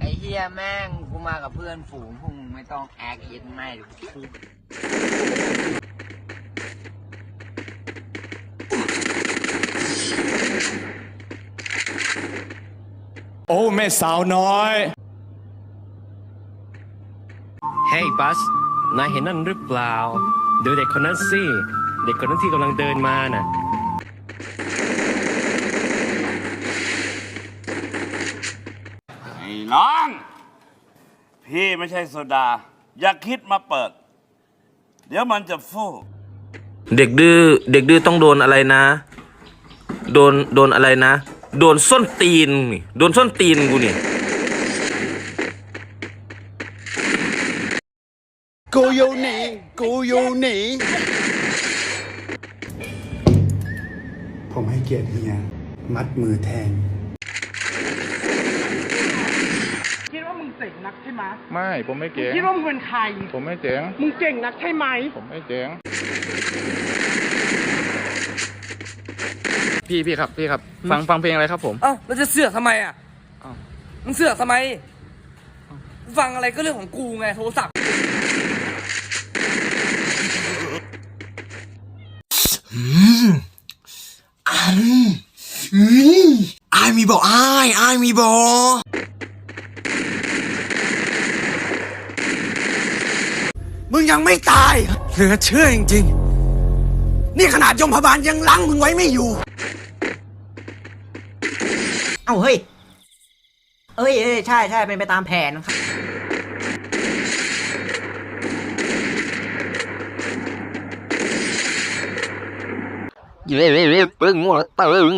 ไอ้เฮียแม่งกูมากับเพื่อนฝูงพวกมึงไม่ต้องแอคเย็นไม่หรือกูโอ้แม่สาวน้อย เฮ้ยบัส นายเห็นนั่นหรือเปล่า ดูเด็กคนนั้นสิ เด็กคนนั้นที่กำลังเดินมาน่ะ ไอ้ น้อง พี่ไม่ใช่โซดา อย่าคิดมาเปิด เดี๋ยวมันจะฟู่เด็กดื้อเด็กดื้อต้องโดนอะไรนะ โดนโดนอะไรนะ โดนส้นตีนนี่โดนส้นตีนกูนี่ กูอยู่นี่ กูอยู่นี่ ผมให้เกียรติเฮีย มัดมือแทง คิดว่ามึง เจ๋งนักใช่ไหมไม่ผมไม่เจ๋งคิดว่ามึงเป็นใคร ผมไม่เจ๋งมึงเก่งนักใช่ไหม ผมไม่เจ๋งพี่พี่ครับพี่ครับ ฟังฟังเพลงอะไรครับผมเอ้าแล้วจะเสือกทำไมอะมึงเสือกทำไม ฟังอะไรก็เรื่องของกูไงโทรศัพท์อายมีบอกอายอายมีบอก มึงยังไม่ตาย เหลือเชื่อจริงๆ นี่ขนาดยมพบาลยังลังมึงไว้ไม่อยู่ เอ้าเฮ้ย เอ้ยเอ้ยใช่ใช่เป็นไปตามแผนครับเย้เย้เย้ปึ้งหัวตึง